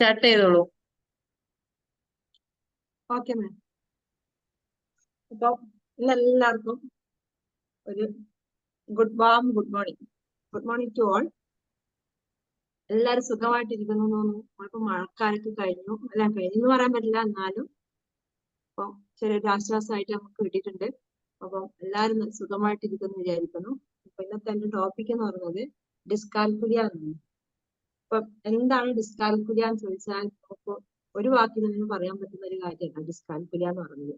Start ചെയ്തോളൂ. Okay ma'am. അപ്പൊ എല്ലാവർക്കും ഒരു good warm good morning. Good morning to all. എല്ലാവരും സുഖമായിട്ടിരിക്കുന്നു തോന്നുന്നു. നമ്മളിപ്പോ മഴക്കാലത്ത് കഴിഞ്ഞു. അല്ല കഴിഞ്ഞു എന്ന് പറയാൻ പറ്റില്ല എന്നാലും. അപ്പൊ ചെറിയൊരു ആശ്വാസമായിട്ട് നമുക്ക് കിട്ടിയിട്ടുണ്ട്. അപ്പം എല്ലാവരും സുഖമായിട്ടിരിക്കുന്നു വിചാരിക്കുന്നു. അപ്പൊ ഇന്നത്തെ എന്റെ ടോപ്പിക് എന്ന് പറയുന്നത് ഡിസ്കാൽക്കുലിയ എന്നാണ്. അപ്പൊ എന്താണ് ഡിസ്കാൽക്കുലിയ എന്ന് ചോദിച്ചാൽ നമുക്ക് ഒരു വാക്കിൽ നിന്ന് പറയാൻ പറ്റുന്ന ഒരു കാര്യമല്ല ഡിസ്കാൽക്കുലിയ എന്ന് പറഞ്ഞത്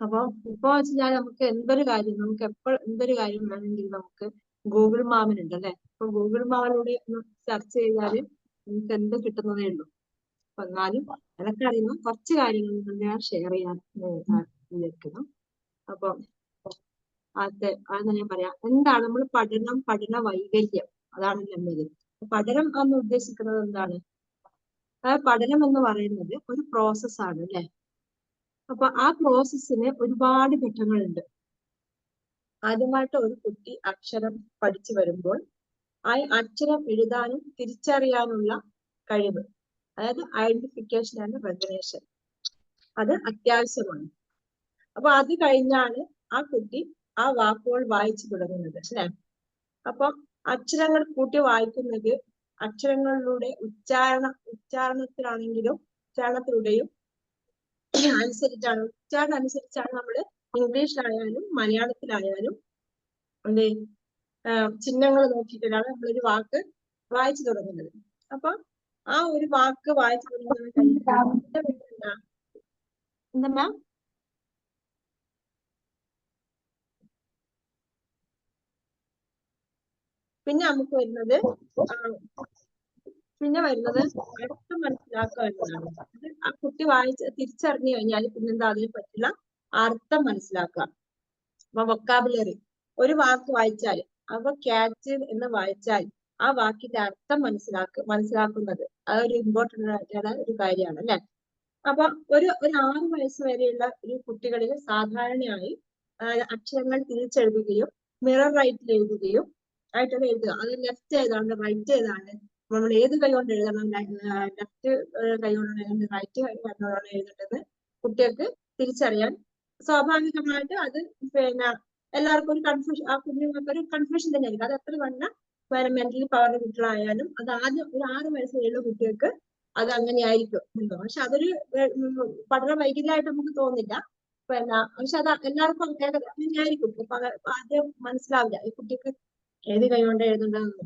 അപ്പൊ ഇപ്പൊ വെച്ചാൽ നമുക്ക് എന്തൊരു കാര്യം നമുക്ക് എപ്പോൾ എന്തൊരു കാര്യം വേണമെങ്കിൽ നമുക്ക് ഗൂഗിൾ മാമിനുണ്ട് അല്ലെ? അപ്പൊ ഗൂഗിൾ മാമിലൂടെ സെർച്ച് ചെയ്താൽ നമുക്ക് എന്ത് കിട്ടുന്നതേ ഉള്ളൂ. അപ്പൊ എന്നാലും അറിയുന്ന കുറച്ച് കാര്യങ്ങൾ ഞാൻ ഷെയർ ചെയ്യാൻ വിചാരിക്കുന്നു അപ്പൊ അത് അത് ഞാൻ പറയാം? എന്താണ് നമ്മൾ പഠനം പഠന വൈകല്യം? അതാണ് നമ്മത് പഠനം എന്ന് ഉദ്ദേശിക്കുന്നത് എന്താണ്? പഠനം എന്ന് പറയുന്നത് ഒരു പ്രോസസ് ആണ് അല്ലെ? അപ്പൊ ആ പ്രോസസ്സിന് ഒരുപാട് ഘട്ടങ്ങളുണ്ട്. ആദ്യമായിട്ട് ഒരു കുട്ടി അക്ഷരം പഠിച്ചു വരുമ്പോൾ ആ അക്ഷരം എഴുതാനും തിരിച്ചറിയാനുള്ള കഴിവ് അതായത് ഐഡന്റിഫിക്കേഷൻ ആൻഡ് റെഗനേഷൻ അത് അത്യാവശ്യമാണ്. അപ്പൊ അത് കഴിഞ്ഞാണ് ആ കുട്ടി ആ വാക്കുകൾ വായിച്ചു തുടങ്ങുന്നത് അല്ലെ? അപ്പൊ അക്ഷരങ്ങൾ കൂട്ടി വായിക്കുന്നത് അക്ഷരങ്ങളിലൂടെ ഉച്ചാരണ ഉച്ചാരണത്തിലാണെങ്കിലും ഉച്ചാരണത്തിലൂടെയും അനുസരിച്ചാണ്. ഉച്ചാരണം അനുസരിച്ചാണ് നമ്മൾ ഇംഗ്ലീഷിലായാലും മലയാളത്തിലായാലും എന്ത് ചിഹ്നങ്ങൾ നോക്കിയിട്ടാണ് നമ്മളൊരു വാക്ക് വായിച്ചു തുടങ്ങുന്നത്. അപ്പൊ ആ ഒരു വാക്ക് വായിച്ചു തുടങ്ങുന്നത് എന്താ? പിന്നെ നമുക്ക് വരുന്നത് പിന്നെ വരുന്നത് അർത്ഥം മനസ്സിലാക്കുക എന്നതാണ്. അത് ആ കുട്ടി വായിച്ച് തിരിച്ചറിഞ്ഞു കഴിഞ്ഞാൽ പിന്നെന്താ അതിനെ പറ്റില്ല അർത്ഥം മനസ്സിലാക്കുക. അപ്പൊ വൊക്കാബുലറി ഒരു വാക്ക് വായിച്ചാൽ അപ്പൊ ക്യാച്ച് എന്ന് വായിച്ചാൽ ആ വാക്കിന്റെ അർത്ഥം മനസ്സിലാക്ക മനസ്സിലാക്കുന്നത് അത് ഒരു ഇമ്പോർട്ടന്റ് ആയിട്ടുള്ള ഒരു കാര്യമാണ് അല്ലെ? അപ്പൊ ഒരു ഒരു ആറ് വയസ്സ് വരെയുള്ള ഒരു കുട്ടികളിൽ സാധാരണയായി അക്ഷരങ്ങൾ തിരിച്ചെഴുതുകയും മിറർ റൈറ്റിൽ എഴുതുകയും ആയിട്ടാണ് എഴുതുക. അത് ലെഫ്റ്റ് ഏതാണ് റൈറ്റ് ഏതാണ്? നമ്മൾ ഏത് കൈ കൊണ്ട് എഴുതണം? ലെഫ്റ്റ് കൈ കൊണ്ടാണ് എഴുതുന്നത് റൈറ്റ് കൈ കൊണ്ടാണ് എഴുതേണ്ടത്. കുട്ടികൾക്ക് തിരിച്ചറിയാൻ. സ്വാഭാവികമായിട്ട് അത് പിന്നെ എല്ലാവർക്കും ഒരു കൺഫ്യൂഷൻ ആ കുഞ്ഞുങ്ങൾക്ക് ഒരു കൺഫ്യൂഷൻ തന്നെയായിരിക്കും അത് എത്ര വേണ്ട മെന്റലി പവറിന്റെ കുട്ടികളായാലും അത് ആദ്യം ഒരു ആറ് വയസ്സ് വരെയുള്ള കുട്ടികൾക്ക് അത് അങ്ങനെയായിരിക്കും. പക്ഷെ അതൊരു പഠന വൈകല്യമായിട്ട് നമുക്ക് തോന്നില്ല. പിന്നെ പക്ഷെ അത് എല്ലാവർക്കും അങ്ങനെയായിരിക്കും. ആദ്യം മനസ്സിലാവില്ല. ഈ കുട്ടിക്ക് ഏത് കൈ കൊണ്ട് എഴുതേണ്ടതെന്ന്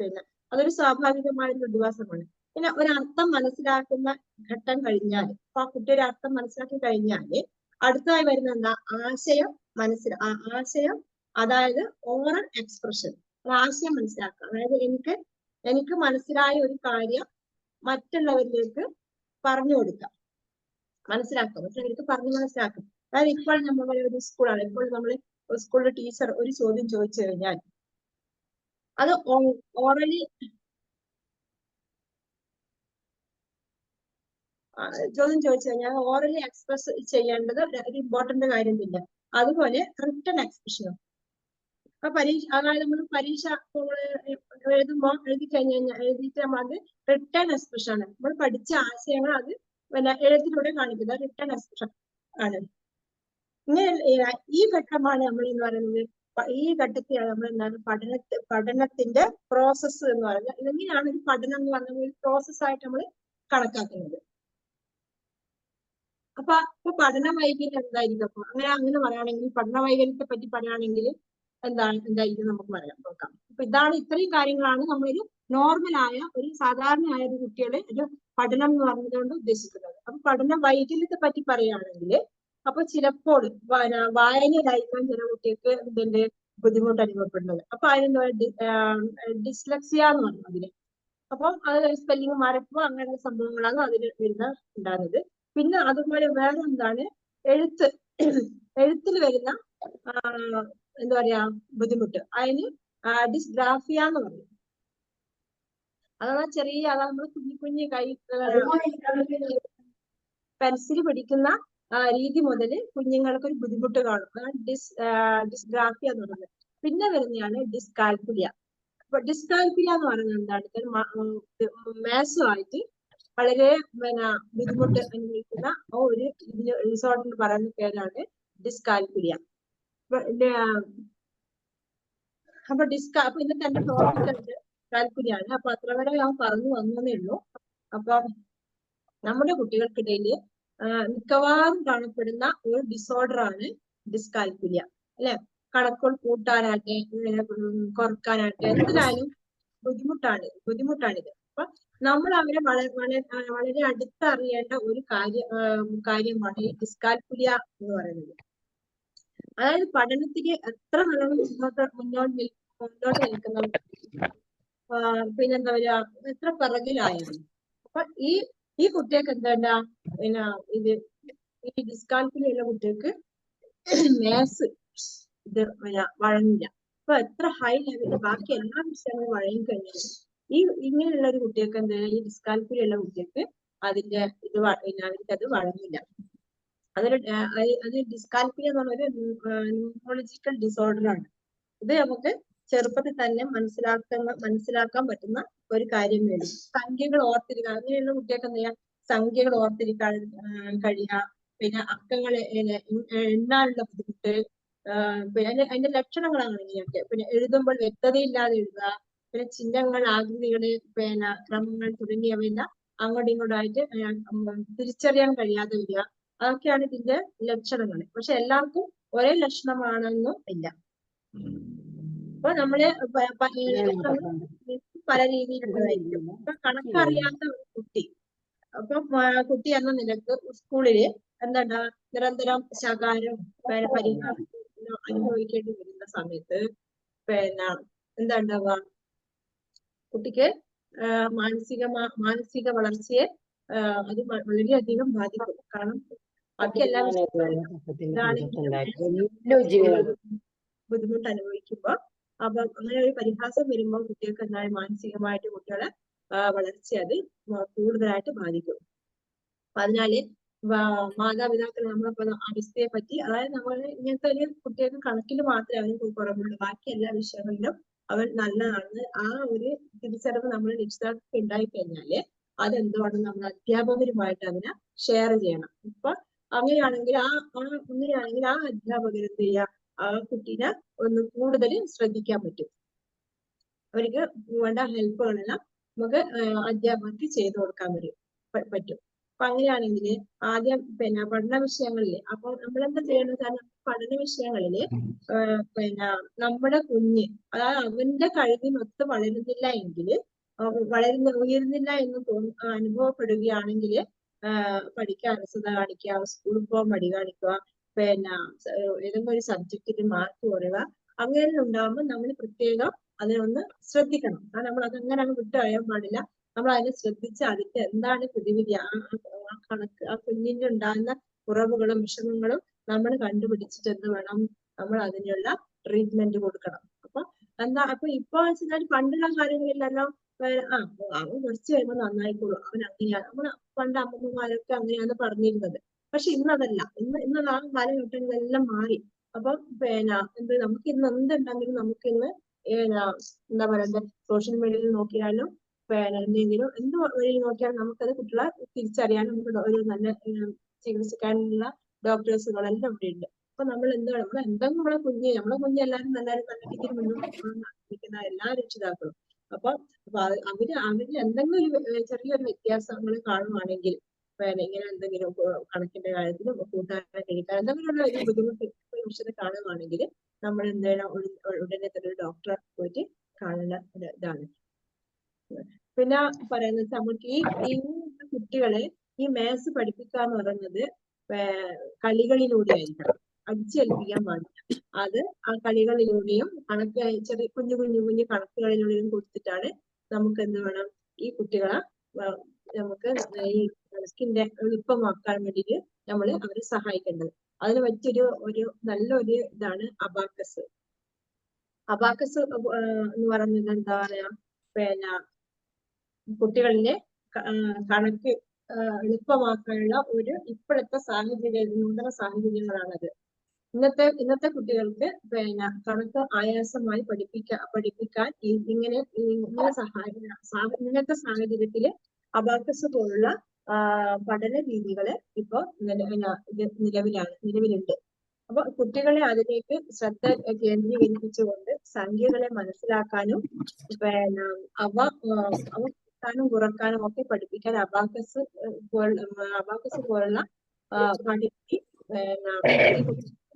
പിന്നെ അതൊരു സ്വാഭാവികമായ പ്രതിഭാസമാണ്. പിന്നെ ഒരർത്ഥം മനസ്സിലാക്കുന്ന ഘട്ടം കഴിഞ്ഞാൽ അപ്പൊ ആ കുട്ടി ഒരു അർത്ഥം മനസ്സിലാക്കി കഴിഞ്ഞാൽ അടുത്തതായി വരുന്ന എന്താ? ആശയം മനസ്സില ആശയം അതായത് ഓറൽ എക്സ്പ്രഷൻ ആശയം മനസ്സിലാക്കുക. അതായത് എനിക്ക് എനിക്ക് മനസ്സിലായ ഒരു കാര്യം മറ്റുള്ളവരിലേക്ക് പറഞ്ഞു കൊടുക്കാം മനസ്സിലാക്കുക. മറ്റുള്ളവർക്ക് പറഞ്ഞു മനസ്സിലാക്കും അതായത് ഇപ്പോൾ നമ്മൾ ഒരു സ്കൂളാണ് ഇപ്പോൾ നമ്മൾ സ്കൂളിലെ ടീച്ചർ ഒരു ചോദ്യം ചോദിച്ചു കഴിഞ്ഞാൽ അത് ഓറലി ചോദ്യം ചോദിച്ചു ഞാൻ ഓറലി എക്സ്പ്രസ് ചെയ്യേണ്ടത് ഒരു ഇമ്പോർട്ടന്റ് കാര്യം ഇല്ല അതുപോലെ റിട്ടേൺ എക്സ്പ്രഷനും അപ്പൊ പരീക്ഷ അതായത് നമ്മൾ പരീക്ഷ എഴുതുമ്പോൾ എഴുതി കഴിഞ്ഞ് കഴിഞ്ഞാൽ എഴുതിയിട്ട് നമ്മൾ അത് റിട്ടേൺ എക്സ്പ്രഷൻ ആണ്. നമ്മൾ പഠിച്ച ആശയങ്ങൾ അത് പിന്നെ എഴുത്തിലൂടെ കാണിക്കുന്നത് റിട്ടേൺ എക്സ്പ്രഷൻ ആണ്. ഇങ്ങനെ ഈ ഘട്ടമാണ് നമ്മൾ എന്ന് പറയുന്നത് ഈ ഘട്ടത്തിലാണ് നമ്മൾ എന്താണ് പഠന പഠനത്തിന്റെ പ്രോസസ്സ് എന്ന് പറയുന്നത്. എങ്ങനെയാണ് ഒരു പഠനം എന്ന് പറയുന്നത് ഒരു പ്രോസസ് ആയിട്ട് നമ്മൾ കണക്കാക്കുന്നത്. അപ്പൊ ഇപ്പൊ പഠന വൈകല്യം എന്തായിരിക്കും? അപ്പൊ അങ്ങനെ അങ്ങനെ പറയുകയാണെങ്കിൽ പഠന വൈകല്യത്തെ പറ്റി പറയുകയാണെങ്കിൽ എന്താണ് എന്തായിരിക്കും നമുക്ക് പറയാം. നോക്കാം. അപ്പൊ ഇതാണ് ഇത്രയും കാര്യങ്ങളാണ് നമ്മളൊരു നോർമലായ ഒരു സാധാരണയായ ഒരു കുട്ടികളെ ഒരു പഠനം എന്ന് പറഞ്ഞതുകൊണ്ട് ഉദ്ദേശിക്കുന്നത്. അപ്പൊ പഠന വൈകല്യത്തെ പറ്റി പറയുകയാണെങ്കിൽ അപ്പൊ ചിലപ്പോൾ വായനയിലായിരിക്കാം ചില കുട്ടികൾക്ക് ഇതിന്റെ ബുദ്ധിമുട്ട് അനുഭവപ്പെടുന്നത്. അപ്പൊ അതിനെന്താ ഡിസ്ലക്സിയ എന്ന് പറഞ്ഞു അതിന്. അപ്പൊ അത് സ്പെല്ലിംഗ് മാറിപ്പോ അങ്ങനെയുള്ള സംഭവങ്ങളാണ് അതിന് വരുന്ന ഉണ്ടാകുന്നത്. പിന്നെ അതുപോലെ വേറെ എന്താണ് എഴുത്ത്. എഴുത്തിൽ വരുന്ന എന്താ പറയാ ബുദ്ധിമുട്ട്. അതിന് ഡിസ്ഗ്രാഫിയ എന്ന് പറയും. അതാണ് ചെറിയ അതാ നമ്മൾ കുഞ്ഞു കുഞ്ഞു കൈ പെൻസിൽ പിടിക്കുന്ന രീതി മുതൽ കുഞ്ഞുങ്ങൾക്ക് ഒരു ബുദ്ധിമുട്ട് കാണും. അതാണ് ഡിസ് ഡിസ്ഗ്രാഫിയ എന്ന് പറയുന്നത്. പിന്നെ വരുന്നതാണ് ഡിസ്കാൽക്കുലിയ. ഡിസ്കാൽക്കുലിയ എന്ന് പറയുന്നത് എന്താണ്? മാസമായിട്ട് വളരെ പിന്നെ ബുദ്ധിമുട്ട് അനുഭവിക്കുന്ന ഒരു ഇതിന് റിസോർട്ടിന് പറയുന്ന പേരാണ് ഡിസ്കാൽക്കുലിയ. അപ്പൊ ഡിസ്ക അപ്പൊ ഇന്നത്തെ എന്റെ ടോപ്പിക് കാൽക്കുലിയാണ്. അപ്പൊ അത്ര വരെ ഞാൻ പറഞ്ഞു വന്നതേ ഉള്ളൂ. അപ്പൊ നമ്മുടെ കുട്ടികൾക്കിടയിൽ മിക്കവാറും കാണപ്പെടുന്ന ഒരു ഡിസോർഡർ ആണ് ഡിസ്കാൽക്കുലിയ അല്ലെ? കണക്കുകൾ കൂട്ടാനാട്ടെ കുറക്കാനാട്ടെ എന്തായാലും ബുദ്ധിമുട്ടാണ് ബുദ്ധിമുട്ടാണിത്. അപ്പൊ നമ്മൾ അവരെ വളരെ വളരെ അടുത്തറിയേണ്ട ഒരു കാര്യ കാര്യമാണ് ഈ ഡിസ്കാൽക്കുലിയ എന്ന് പറയുന്നത്. അതായത് പഠനത്തിന് എത്ര നല്ലോണം മുന്നോട്ട് മുന്നോട്ട് മുന്നോട്ട് നിൽക്കുന്ന? പിന്നെന്താ പറയാ എത്ര പിറകിലായാലും അപ്പൊ ഈ ഈ കുട്ടികൾക്ക് എന്താ പിന്നെ ഇത് ഈ ഡിസ്കാൽക്കുലിയുള്ള കുട്ടികൾക്ക് മാത്സ് ഇത് വഴങ്ങില്ല. അപ്പൊ എത്ര ഹൈ ലെവലിൽ ബാക്കി എല്ലാ വിഷയങ്ങളും വഴങ്ങി ഈ ഇങ്ങനെയുള്ള ഒരു കുട്ടികൾക്ക് എന്താ? ഈ ഡിസ്കാൽക്കുലിയുള്ള കുട്ടികൾക്ക് അതിന്റെ ഇത് അവർക്ക് അത് വഴങ്ങില്ല. അതൊരു അത് ഡിസ്കാൽക്കുലിയ എന്ന് പറഞ്ഞ ഒരു ന്യൂറോളജിക്കൽ ഡിസോർഡർ ആണ്. ഇത് നമുക്ക് ചെറുപ്പത്തിൽ തന്നെ മനസ്സിലാക്കുന്ന മനസ്സിലാക്കാൻ പറ്റുന്ന ഒരു കാര്യം വേണം സംഖ്യകൾ ഓർത്തിരിക്കുക അങ്ങനെയുള്ള കുട്ടികൾക്ക് എന്ത് ചെയ്യാം? സംഖ്യകൾ ഓർത്തിരിക്കാൻ കഴിയുക. പിന്നെ അക്കങ്ങൾ എണ്ണാനുള്ള ബുദ്ധിമുട്ട് പിന്നെ അതിന്റെ അതിന്റെ ലക്ഷണങ്ങളാണ് ഇങ്ങനെയൊക്കെ. പിന്നെ എഴുതുമ്പോൾ വ്യക്തതയില്ലാതെ എഴുതുക. പിന്നെ ചിഹ്നങ്ങൾ ആകൃതികൾ പിന്നെ ക്രമങ്ങൾ തുടങ്ങിയവയെല്ലാം അങ്ങോട്ടും ഇങ്ങോട്ടായിട്ട് തിരിച്ചറിയാൻ കഴിയാതെ വരിക. അതൊക്കെയാണ് ഇതിന്റെ ലക്ഷണങ്ങൾ. പക്ഷെ എല്ലാവർക്കും ഒരേ ലക്ഷണമാണെന്നും ഇല്ല. അപ്പൊ നമ്മൾ പല രീതിയിലുള്ളതായിരിക്കും ഇപ്പൊ കണക്കറിയാത്ത ഒരു കുട്ടി. അപ്പൊ കുട്ടി എന്ന നിലയ്ക്ക് സ്കൂളിൽ എന്താണ് നിരന്തരം ശകാരം പരിഹാരം അനുഭവിക്കേണ്ടി വരുന്ന സമയത്ത് പിന്നെ എന്താ ഉണ്ടാവുക കുട്ടിക്ക് മാനസിക മാനസിക വളർച്ചയെ അത് വളരെയധികം ബാധിക്കും. കാരണം ബാക്കി എല്ലാ ബുദ്ധിമുട്ട് അനുഭവിക്കുമ്പോ അപ്പൊ അങ്ങനെ ഒരു പരിഹാസം വരുമ്പോൾ കുട്ടികൾക്ക് എന്തായാലും മാനസികമായിട്ട് കുട്ടികളെ വളർച്ച അത് കൂടുതലായിട്ട് ബാധിക്കും. അതിനാല് മാതാപിതാക്കൾ നമ്മളിപ്പോ അവസ്ഥയെ പറ്റി അതായത് നമ്മൾ ഇങ്ങനത്തെ ഒരു കുട്ടികൾക്ക് കണക്കിൽ മാത്രമേ അവന് കുറവുള്ളൂ. ബാക്കി എല്ലാ വിഷയങ്ങളിലും അവൻ നല്ലതാണ്. ആ ഒരു തിരിച്ചറിവ് നമ്മൾ രക്ഷിതാക്കൾക്ക് ഉണ്ടായി കഴിഞ്ഞാൽ അതെന്തുകൊണ്ട് നമ്മൾ അധ്യാപകരുമായിട്ട് അതിനെ ഷെയർ ചെയ്യണം. ഇപ്പൊ അങ്ങനെയാണെങ്കിൽ ആ അങ്ങനെയാണെങ്കിൽ ആ അധ്യാപകർ എന്ത് കുട്ടീനെ ഒന്ന് കൂടുതൽ ശ്രദ്ധിക്കാൻ പറ്റും. അവർക്ക് വേണ്ട ഹെൽപ്പുകളെല്ലാം നമുക്ക് അധ്യാപകർക്ക് ചെയ്തു കൊടുക്കാൻ വരും പറ്റും. അപ്പൊ അങ്ങനെയാണെങ്കിൽ ആദ്യം പിന്നെ പഠന വിഷയങ്ങളിൽ അപ്പൊ നമ്മൾ എന്താ ചെയ്യണമെന്ന് കാരണം പഠന വിഷയങ്ങളിൽ പിന്നെ നമ്മുടെ കുഞ്ഞ് അതായത് അവന്റെ കഴിവിനൊത്ത് വളരുന്നില്ല എങ്കിൽ വളരുന്ന ഉയരുന്നില്ല എന്ന് അനുഭവപ്പെടുകയാണെങ്കിൽ പഠിക്കാൻ അലസത കാണിക്കുക സ്കൂളിൽ പോകാൻ മടി കാണിക്കുക പിന്നെ ഏതെങ്കിലും ഒരു സബ്ജക്റ്റിൽ മാർക്ക് കുറയുക അങ്ങനെ ഉണ്ടാകുമ്പോൾ നമ്മൾ പ്രത്യേകം അതിനെ ഒന്ന് ശ്രദ്ധിക്കണം. കാരണം നമ്മൾ അത് അങ്ങനെ അങ്ങ് വിട്ടു കളയാൻ പാടില്ല. നമ്മൾ അതിനെ ശ്രദ്ധിച്ച് അതിന്റെ എന്താണ് പ്രതിവിധി? ആ കണക്ക് ആ കുഞ്ഞിന്റെ ഉണ്ടാകുന്ന കുറവുകളും വിഷമങ്ങളും നമ്മൾ കണ്ടുപിടിച്ചിട്ട് എന്ത് വേണം? നമ്മൾ അതിനുള്ള ട്രീറ്റ്മെന്റ് കൊടുക്കണം. അപ്പൊ എന്താ അപ്പൊ ഇപ്പൊ വെച്ചാൽ പണ്ടുള്ള കാര്യങ്ങളില്ലല്ലോ ആ അവൻ കുറച്ച് കഴിയുമ്പോൾ നന്നായിക്കോളൂ. അവൻ അങ്ങനെയാണ്. നമ്മൾ പണ്ട് അമ്മമ്മമാരൊക്കെ അങ്ങനെയാണ് പറഞ്ഞിരുന്നത്. പക്ഷെ ഇന്നതല്ല. ഇന്ന് ഇന്ന് ആ കാലഘട്ടങ്ങളെല്ലാം മാറി. അപ്പൊ പിന്നെ എന്ത് നമുക്ക് ഇന്ന് എന്തുണ്ടെങ്കിലും നമുക്ക് ഇന്ന് എന്താ പറയണ്ടേ സോഷ്യൽ മീഡിയയിൽ നോക്കിയാലും പിന്നെ എന്തെങ്കിലും എന്ത് വഴിയിൽ നോക്കിയാലും നമുക്കത് കുട്ടികളെ തിരിച്ചറിയാനും നമുക്ക് ഒരു നല്ല ചികിത്സിക്കാനുള്ള ഡോക്ടേഴ്സുകളെല്ലാം ഇവിടെ ഉണ്ട്. അപ്പൊ നമ്മൾ എന്താണ് നമ്മൾ എന്തെങ്കിലും നമ്മളെ കുഞ്ഞ്? നമ്മളെ കുഞ്ഞ് എല്ലാവരും നല്ല നല്ല രീതിയിൽ മുന്നോട്ട് എല്ലാ രക്ഷിതാക്കളും. അപ്പൊ അവർ അവർ എന്തെങ്കിലും ഒരു ചെറിയൊരു വ്യത്യാസങ്ങൾ കാണുവാണെങ്കിൽ പിന്നെ ഇങ്ങനെ എന്തെങ്കിലും കണക്കിന്റെ കാര്യത്തിലും കൂട്ടാൻ കഴിക്കാൻ എന്തെങ്കിലും ഒരു ബുദ്ധിമുട്ട് വിഷയത്തെ കാണുകയാണെങ്കിൽ നമ്മൾ എന്താണ് ഉടനെ തന്നെ ഒരു ഡോക്ടറെ പോയിട്ട് കാണുന്ന ഒരു ഇതാണ്. പിന്നെ പറയുന്നത് നമുക്ക് ഈ കുട്ടികളെ ഈ മാത്സ് പഠിപ്പിക്കുക എന്ന് പറയുന്നത് കളികളിലൂടെ ആയിരിക്കണം അടിച്ചേൽപ്പിക്കാൻ പാടില്ല. അത് ആ കളികളിലൂടെയും കണക്ക് ചെറിയ കുഞ്ഞു കുഞ്ഞു കുഞ്ഞു കണക്കുകളിലൂടെയും കൊടുത്തിട്ടാണ് നമുക്ക് എന്ത് വേണം? ഈ കുട്ടികളെ നമുക്ക് ഈ സ്കിന്റെ എളുപ്പമാക്കാൻ വേണ്ടിയിട്ട് നമ്മൾ അവരെ സഹായിക്കേണ്ടത്. അതിന് പറ്റിയൊരു ഒരു നല്ലൊരു ഇതാണ് അബാക്കസ്. അബാക്കസ് എന്ന് പറയുന്നത് എന്താ പറയാ? പിന്നെ കുട്ടികളിലെ കണക്ക് എളുപ്പമാക്കാനുള്ള ഒരു ഇപ്പോഴത്തെ സാഹചര്യ നൂതന സാഹചര്യങ്ങളാണത്. ഇന്നത്തെ ഇന്നത്തെ കുട്ടികൾക്ക് പിന്നെ കണക്ക് ആയാസമായി പഠിപ്പിക്ക പഠിപ്പിക്കാൻ ഇങ്ങനെ ഇങ്ങനെ സഹായ ഇങ്ങനത്തെ സാഹചര്യത്തിൽ അബാക്കസ് പോലുള്ള പഠന രീതികൾ ഇപ്പൊ നില- നിലവിലാണ് നിലവിലുണ്ട്. അപ്പൊ കുട്ടികളെ അതിലേക്ക് ശ്രദ്ധ കേന്ദ്രീകരിപ്പിച്ചുകൊണ്ട് സംഖ്യകളെ മനസ്സിലാക്കാനും പിന്നെ അവ അവ കൂട്ടാനും കുറക്കാനും ഒക്കെ പഠിപ്പിക്കാൻ അബാക്കസ് അബാക്കസ് പോലുള്ള പഠിപ്പി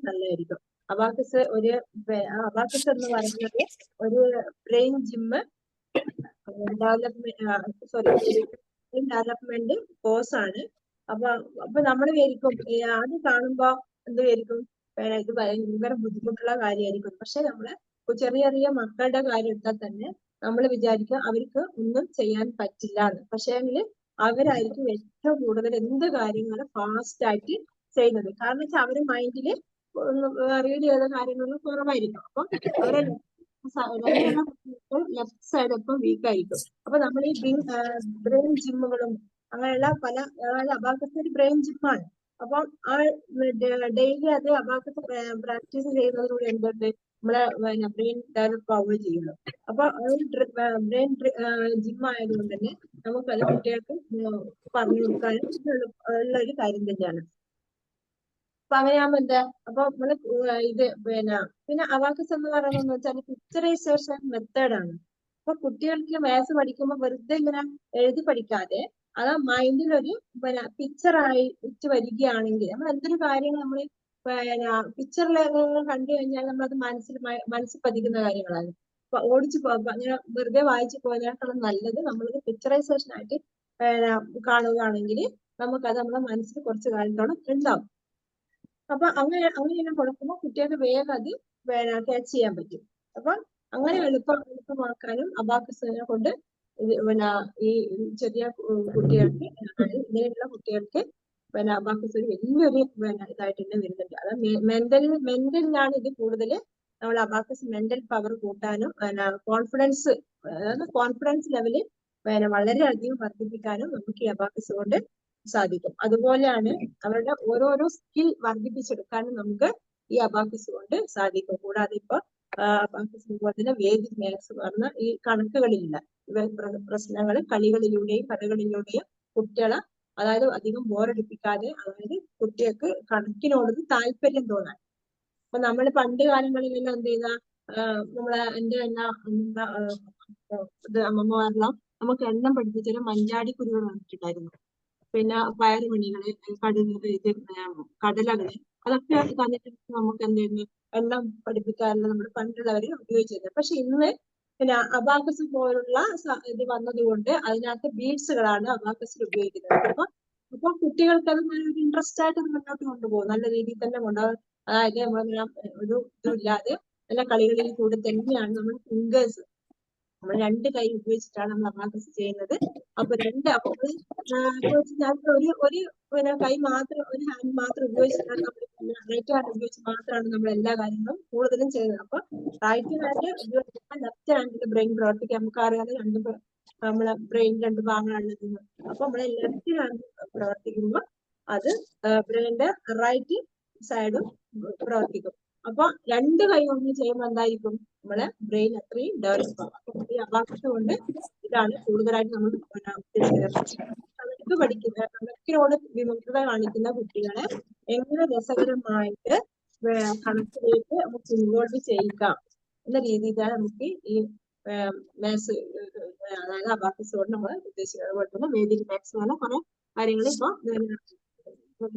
നല്ലതായിരിക്കും. അബാക്കസ് ഒരു അബാക്കസ് എന്ന് പറയുന്നത് ഒരു brain gym development sorry development course ആണ്. അപ്പൊ അപ്പൊ നമ്മൾ വിചാരിക്കും അത് കാണുമ്പോ എന്ത് വിചാരിക്കും? വേറെ ഇത് ഭയങ്കര ബുദ്ധിമുട്ടുള്ള കാര്യമായിരിക്കും പക്ഷെ നമ്മൾ ചെറിയ ചെറിയ മക്കളുടെ കാര്യം എടുത്താൽ തന്നെ നമ്മൾ വിചാരിക്കും അവർക്ക് ഒന്നും ചെയ്യാൻ പറ്റില്ല എന്ന് പക്ഷേ അവരായിരിക്കും ഏറ്റവും കൂടുതൽ എന്ത് കാര്യങ്ങളും ഫാസ്റ്റ് ആയിട്ട് ചെയ്യുന്നത്. കാരണം വെച്ചാൽ അവർ മൈൻഡിൽ റീഡ് ചെയ്ത കാര്യങ്ങളൊന്നും കുറവായിരിക്കും. അപ്പൊ അവരെ ലെഫ്റ്റ് സൈഡ് ഇപ്പം വീക്ക് ആയിരിക്കും. അപ്പൊ നമ്മൾ ഈ ബ്രെയിൻ ജിമ്മുകളും അങ്ങനെയുള്ള പല അബാക്കസ് ഒരു ബ്രെയിൻ ജിമ്മാണ് അപ്പം ആ ഡെയിലി അത് അബാക്കസ് പ്രാക്ടീസ് ചെയ്യുന്നതിലൂടെ എന്തുണ്ട്? നമ്മളെ ബ്രെയിൻ ഡെവലപ്പ് ആവുകയും ചെയ്യുള്ളൂ അപ്പൊ ബ്രെയിൻ ജിം ആയതുകൊണ്ട് തന്നെ നമുക്കത് കുട്ടികൾക്ക് ഉം പറഞ്ഞു കൊടുക്കാനും ഉള്ള ഒരു കാര്യം തന്നെയാണ്. അപ്പൊ അങ്ങനെയാകുമ്പോ എന്താ? അപ്പൊ നമ്മൾ ഇത് പിന്നെ പിന്നെ അവാക്കസ് എന്ന് പറയുന്നത് വെച്ചാൽ പിക്ചറൈസേഷൻ മെത്തേഡാണ് അപ്പൊ കുട്ടികൾക്ക് മാത്സ് പഠിക്കുമ്പോൾ വെറുതെ ഇങ്ങനെ എഴുതി പഠിക്കാതെ അത് മൈൻഡിൽ ഒരു പിന്നെ ആയി വരികയാണെങ്കിൽ നമ്മൾ എന്തൊരു കാര്യങ്ങൾ നമ്മൾ പിന്നെ പിക്ചറിൽ കണ്ടു കഴിഞ്ഞാൽ നമ്മൾ അത് മനസ്സിൽ മനസ്സിൽ പതിക്കുന്ന കാര്യങ്ങളാണ്. അപ്പൊ ഓടിച്ചു അങ്ങനെ വെറുതെ വായിച്ചു പോയതിനേക്കാളും നല്ലത്. നമ്മളത് പിക്ചറൈസേഷൻ ആയിട്ട് കാണുകയാണെങ്കിൽ നമുക്കത് നമ്മുടെ മനസ്സിൽ കുറച്ച് കാലത്തോളം ഉണ്ടാവും. അപ്പൊ അങ്ങനെ അങ്ങനെ കൊടുക്കുമ്പോൾ കുട്ടികൾക്ക് വേഗം അത് ക്യാച്ച് ചെയ്യാൻ പറ്റും. അപ്പൊ അങ്ങനെ എളുപ്പം എളുപ്പമാക്കാനും അബാക്കസിനെ കൊണ്ട് പിന്നെ ഈ ചെറിയ കുട്ടികൾക്ക് ഇങ്ങനെയുള്ള കുട്ടികൾക്ക് പിന്നെ അബാക്കസ് ഒരു വലിയൊരു ഇതായിട്ട് തന്നെ വരുന്നുണ്ട്. അത് മെന്റൽ മെന്റലിലാണ് ഇത് കൂടുതൽ നമ്മൾ അബാക്കസ് മെന്റൽ പവർ കൂട്ടാനും പിന്നെ കോൺഫിഡൻസ് അതായത് കോൺഫിഡൻസ് ലെവൽ പിന്നെ വളരെയധികം വർദ്ധിപ്പിക്കാനും നമുക്ക് ഈ അബാക്കസ് കൊണ്ട് സാധിക്കും. അതുപോലെയാണ് അവരുടെ ഓരോരോ സ്കിൽ വർദ്ധിപ്പിച്ചെടുക്കാനും നമുക്ക് ഈ അബാക്കസ് കൊണ്ട് സാധിക്കും. കൂടാതെ ഇപ്പൊ അബാക്കസ് അതുപോലെ തന്നെ വേദിക് മാത്സ് പറഞ്ഞ ഈ കണക്കുകളില്ല. ഇവ പ്രശ്നങ്ങൾ കളികളിലൂടെയും കഥകളിലൂടെയും കുട്ടികളെ അതായത് അധികം ബോറടിപ്പിക്കാതെ അതായത് കുട്ടികൾക്ക് കണക്കിനോട് താല്പര്യം തോന്നാൻ. അപ്പൊ നമ്മൾ പണ്ട് കാലങ്ങളിലെല്ലാം എന്ത് ചെയ്ത നമ്മളെ എന്റെ എന്നാ അമ്മമാരെല്ലാം നമുക്ക് എണ്ണം പഠിപ്പിച്ചൊരു മഞ്ചാടി കുരുകൾ വന്നിട്ടുണ്ടായിരുന്നു. പിന്നെ പയറുമണികൾ ഉം, കടലകൾ അതൊക്കെ തന്നിട്ട് നമുക്ക് എന്തായിരുന്നു എല്ലാം പഠിപ്പിക്കാറുള്ള നമ്മുടെ പണ്ടുള്ളവര് ഉപയോഗിച്ചത് പക്ഷെ ഇന്ന് പിന്നെ അബാക്കസ് പോലുള്ള ഇത് വന്നത് കൊണ്ട് അതിനകത്ത് ബീഡ്സുകളാണ് അബാക്കസിൽ ഉപയോഗിക്കുന്നത്. അപ്പൊ അപ്പൊ കുട്ടികൾക്ക് അത് നല്ലൊരു ഇൻട്രസ്റ്റ് ആയിട്ട് മുന്നോട്ട് കൊണ്ടുപോകും. നല്ല രീതിയിൽ തന്നെ കൊണ്ടുപോകും. അതായത് നമ്മൾ ഒരു ഇതുമില്ലാതെ നല്ല കളികളിൽ കൂടെ തന്നെയാണ് നമ്മൾ ഫിംഗേഴ്സ് നമ്മൾ രണ്ട് കൈ ഉപയോഗിച്ചിട്ടാണ് നമ്മൾ അബാക്കസ് ചെയ്യുന്നത്. അപ്പൊ രണ്ട് അപ്പൊ ഒരു ഒരു പിന്നെ കൈ മാത്രം ഒരു ഹാൻഡ് മാത്രം ഉപയോഗിച്ചിട്ടാണ് നമ്മൾ റൈറ്റ് ഹാൻഡ് ഉപയോഗിച്ച് മാത്രമാണ് നമ്മൾ എല്ലാ കാര്യങ്ങളും കൂടുതലും ചെയ്യുന്നത്. അപ്പൊ റൈറ്റ് ഹാൻഡ് ഉപയോഗിച്ചാൽ ലെഫ്റ്റ് ഹാൻഡിന്റെ ബ്രെയിൻ പ്രവർത്തിക്കാൻ നമുക്ക് അറിയാതെ രണ്ട് നമ്മളെ ബ്രെയിൻ രണ്ട് ഭാഗങ്ങളാണ് അപ്പൊ നമ്മളെ ലെഫ്റ്റ് ഹാൻഡ് പ്രവർത്തിക്കുമ്പോൾ അത് ബ്രെയിനിന്റെ റൈറ്റ് സൈഡും പ്രവർത്തിക്കും. അപ്പൊ രണ്ട് കൈ കൊണ്ട് ചെയ്യുമ്പോൾ എന്തായിരിക്കും? നമ്മളെ ബ്രെയിൻ അത്രയും ഡെവലപ്പ് ആവും. ഈ അബാക്കസ് കൊണ്ട് ഇതാണ് കൂടുതലായിട്ട് നമ്മൾ കണക്ക് പഠിക്കുന്ന കണക്കിനോട് വിമുഖത കാണിക്കുന്ന കുട്ടികളെ എങ്ങനെ രസകരമായിട്ട് കണക്കിലേക്ക് നമുക്ക് ഇൻവോൾവ് ചെയ്യിക്കാം എന്ന രീതിയിലാണ് നമുക്ക് ഈ മാത്സ് അതായത് അബാക്കസ് കൊണ്ട് നമ്മൾ ഉദ്ദേശിക്കുന്നത്. അതുപോലെ തന്നെ വേദിക് മാത്സ് പോലെ കുറെ കാര്യങ്ങൾ ഇപ്പൊ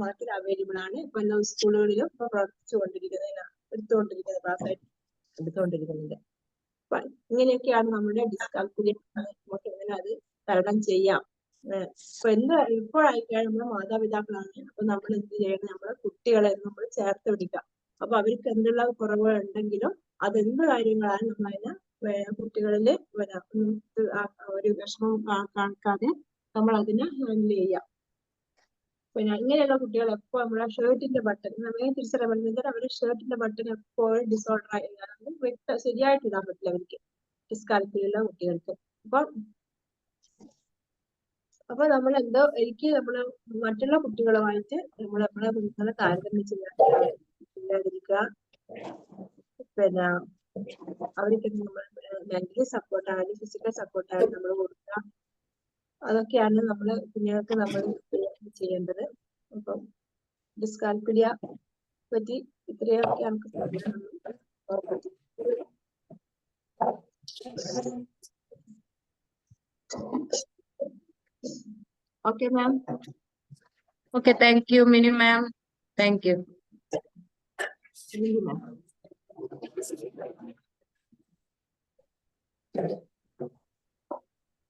മാർക്കറ്റ് അവൈലബിൾ ആണ്. ഇപ്പൊ എല്ലാ സ്കൂളുകളിലും ഇപ്പൊ പ്രവർത്തിച്ചുകൊണ്ടിരിക്കുന്നത് എടുത്തുകൊണ്ടിരിക്കുന്നത് ക്ലാസ് ആയിട്ട് എടുത്തുകൊണ്ടിരിക്കുന്നത് അപ്പൊ ഇങ്ങനെയൊക്കെയാണ് നമ്മുടെ ഡിസ്കാൽക്കുലേഷൻ നമുക്ക് എങ്ങനെ അത് തരണം ചെയ്യാം. ഇപ്പൊ എന്ത് എപ്പോഴായിക്കാണ് നമ്മുടെ മാതാപിതാക്കളാണ് അപ്പൊ നമ്മൾ എന്ത് ചെയ്യണം? നമ്മുടെ കുട്ടികളെ നമ്മൾ ചേർത്ത് പിടിക്കാം. അപ്പൊ അവർക്ക് എന്തുള്ള കുറവുകൾ ഉണ്ടെങ്കിലും അതെന്ത് കാര്യങ്ങളാണ് നമ്മൾ അതിനെ ആ- ഒരു വിഷമം കാണിക്കാതെ നമ്മൾ അതിനെ ഹാൻഡിൽ ചെയ്യാം. പിന്നെ ഇങ്ങനെയുള്ള കുട്ടികൾ എപ്പോ നമ്മളെ ഷർട്ടിന്റെ ബട്ടൺ നമ്മളെ തിരിച്ചറിയാൻ അവരുടെ ഷർട്ടിന്റെ ബട്ടൺ എപ്പോഴും ഡിസോർഡർ ആയി അതൊന്നും വ്യക്ത ശരിയായിട്ട് ഇടാൻ പറ്റില്ല അവർക്ക്. ഡിസ്കാലത്തിലുള്ള കുട്ടികൾക്ക്. അപ്പൊ അപ്പൊ നമ്മൾ എന്തോ എനിക്ക് നമ്മൾ മറ്റുള്ള കുട്ടികളുമായിട്ട് നമ്മൾ നമ്മളെ കുഞ്ഞുങ്ങളെ താരതമ്യം ചെയ്യാൻ ഇല്ലാതിരിക്കുക പിന്നെ അവർക്ക് നമ്മൾ മെന്റലി സപ്പോർട്ട് ആയാലും ഫിസിക്കൽ സപ്പോർട്ട് ആയാലും നമ്മൾ കൊടുക്കുക. അതൊക്കെയാണ് നമ്മൾ കുഞ്ഞുങ്ങൾക്ക് നമ്മൾ ചെയ്യേണ്ടത് അപ്പം ഡിസ്കാൽക്കുലിയ പറ്റി ഇത്രയൊക്കെ നമുക്ക് പറയാനുള്ളത് okay ma'am Okay, thank you, Mini ma'am. Thank you. Ma'am